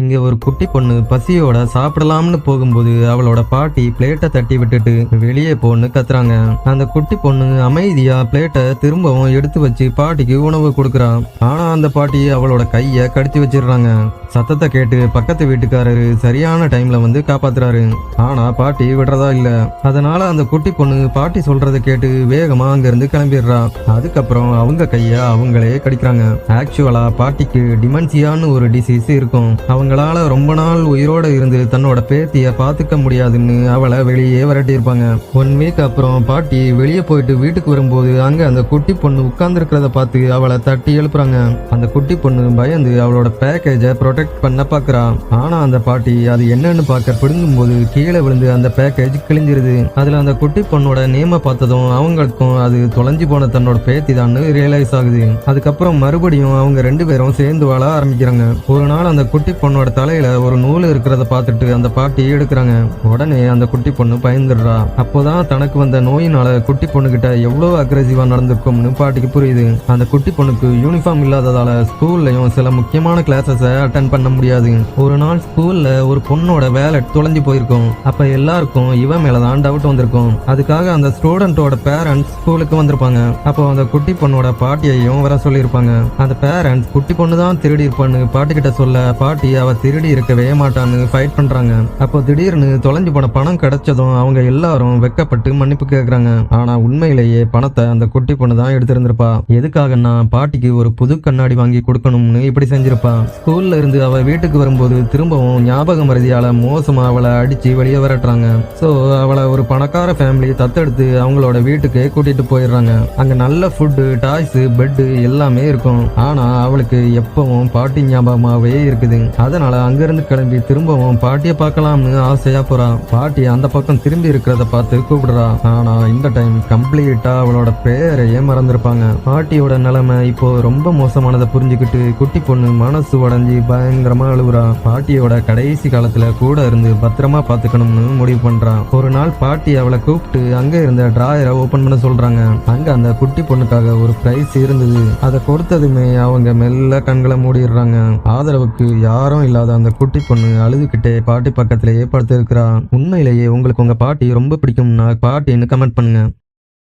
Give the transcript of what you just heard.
இங்க ஒரு குட்டி பொண்ணு பசியோட சாப்பிடலாம்னு போகும்போது அவளோட பாட்டி பிளேட்டை தட்டி விட்டுட்டு வெளியே போன்னு கத்துறாங்க. அந்த குட்டி பொண்ணு அமைதியா பிளேட்டை திரும்பவும் எடுத்து வச்சு பாட்டிக்கு உணவு கொடுக்கறா. ஆனா அந்த பாட்டி அவளோட கைய கடிச்சு வச்சிடுறாங்க. சத்தத்தை கேட்டு பக்கத்து வீட்டுக்காரரு சரியான டைம்ல வந்து காப்பாத்துறாரு. ஆனா பாட்டி விடுறதா இல்ல. அதனால அந்த குட்டி பொண்ணு பாட்டி சொல்றத கேட்டு வேகமா அங்க இருந்து கிளம்பிடுறா. அதுக்கப்புறம் அவங்க கைய அவங்களே கடிக்கிறாங்க. ஆக்சுவலா பாட்டிக்கு டிமென்சியான்னு ஒரு டிசீஸ் இருக்கும். அவங்களால ரொம்ப நாள் உயிரோட இருந்து தன்னோட பேத்திய பாத்துக்க முடியாதுன்னு அவளை வெளியே விரட்டியிருப்பாங்க. ஒன் வீக் அப்புறம் பாட்டி வெளியே போயிட்டு வீட்டுக்கு வரும்போது அங்க அந்த குட்டி பொண்ணு உட்கார்ந்து பார்த்து அவளை தட்டி எழுப்புறாங்க. அந்த குட்டி பொண்ணு பயந்து அவளோட பேக்கேஜை ப்ரொடெக்ட் பண்ண பாக்குறா. ஆனா அந்த பாட்டி அது என்னன்னு பார்க்க பிடுங்கும் போது கீழே விழுந்து அந்த பேக்கேஜ் கிழிஞ்சிருது. அதுல அந்த குட்டி பொண்ணோட நேம பார்த்ததும் அவங்களுக்கும் அது தொலைஞ்சு போன தன்னோட பேத்தி தான் ரியலைஸ் ஆகுது. அதுக்கப்புறம் மறுபடியும் அவங்க ரெண்டு பேரும் சேர்ந்து வாழ ஆரம்பிக்கிறாங்க. ஒரு நாள் அந்த குட்டி பொண்ணு பொண்ணோட தலையில ஒரு நூல் இருக்கிறத பார்த்துட்டு அந்த பாட்டி எடுக்கிறாங்க. உடனே அந்த குட்டி பொண்ணு பயந்துடுறா. அப்போதான் தனக்கு வந்த நோயினால குட்டி பொண்ணுகிட்ட எவ்வளவு அக்ரெசிவா நடந்திருக்கும்னு பாட்டிக்கு புரியுது. அந்த குட்டி பொண்ணுக்கு யூனிஃபார்ம் இல்லாததால ஸ்கூல்லயும் சில முக்கியமான கிளாஸஸ அட்டன் பண்ண முடியாது. ஒரு நாள் ஸ்கூல்ல ஒரு பொண்ணோட வேலட் தொலைஞ்சு போயிருக்கும். அப்ப எல்லாருக்கும் இவன் மேலதான் டவுட் வந்திருக்கும். அதுக்காக அந்த ஸ்டூடெண்டோட பேரண்ட்ஸ் ஸ்கூலுக்கு வந்திருப்பாங்க. அப்போ அந்த குட்டி பொண்ணோட பாட்டியையும் வர சொல்லியிருப்பாங்க. அந்த பேரண்ட்ஸ் குட்டி பொண்ணு தான் திருடி இருப்பான்னு பாட்டி கிட்ட சொல்ல பாட்டி அவ திருடி இருக்கவே மாட்டான்னு ஃபைட் பண்றாங்க. அப்போ திடீர்னு தொலைஞ்சு போன பணம் கிடைச்சதும் அவங்க எல்லாரும் வெக்கப்பட்டு மன்னிப்பு கேட்கறாங்க ஆனா உண்மையிலேயே பணத்தை அந்த குட்டி பொண்ணு தான் எடுத்திருந்திருப்பா. எதுக்காகன்னா பாட்டிக்கு ஒரு புது கண்ணாடி வாங்கி கொடுக்கணும்னு இப்படி செஞ்சிருப்பா. ஸ்கூல்ல இருந்து அவ வீட்டுக்கு வரும்போது திரும்பவும் ஞாபகம் மருதியால மோசமா அவளை அடிச்சு வெளியே விரட்டுறாங்க. சோ அவளை ஒரு பணக்கார ஃபேமிலி தத்தெடுத்து அவங்களோட வீட்டுக்கு கூட்டிட்டு போயிடுறாங்க. அங்க நல்ல ஃபுட்டு டாய்ஸ் பெட்டு எல்லாமே இருக்கும். ஆனா அவளுக்கு எப்பவும் பாட்டி ஞாபகமாவே இருக்குது. அதனால அங்கிருந்து கிளம்பி திரும்பவும் பாட்டியை பார்க்கலாம்னு ஆசையா போகிறா பாட்டி அந்த பக்கம் திரும்பி இருக்கிறத பார்த்து கூப்பிடுறா. ஆனா இந்த டைம் கம்ப்ளீட்டா அவளோட பேரையே மறந்துருப்பாங்க. பாட்டியோட நிலைமை இப்போ ரொம்ப மோசமானதை புரிஞ்சுக்கிட்டு குட்டி பொண்ணு மனசு உடைஞ்சி பயங்கரமா அழுகுறா. பாட்டியோட கடைசி காலத்துல கூட இருந்து பத்திரமா பாத்துக்கணும்னு முடிவு பண்ணுறான் ஒரு நாள் பாட்டி அவளை கூப்பிட்டு அங்க இருந்த டிராயரை ஓபன் பண்ண சொல்றாங்க. அங்க அந்த குட்டி பொண்ணுக்காக ஒரு பிரைஸ் இருந்தது. அதை கொடுத்ததுமே அவங்க மெல்ல கண்களை மூடிடுறாங்க. ஆதரவுக்கு யாரும் இல்லாத அந்த குட்டி பொண்ணு அழுதுகிட்டே பாட்டி பக்கத்திலேயே படுத்திருக்கிறா உண்மையிலேயே உங்களுக்கு உங்க பாட்டி ரொம்ப பிடிக்கும்னா பாட்டின்னு கமெண்ட் பண்ணுங்க?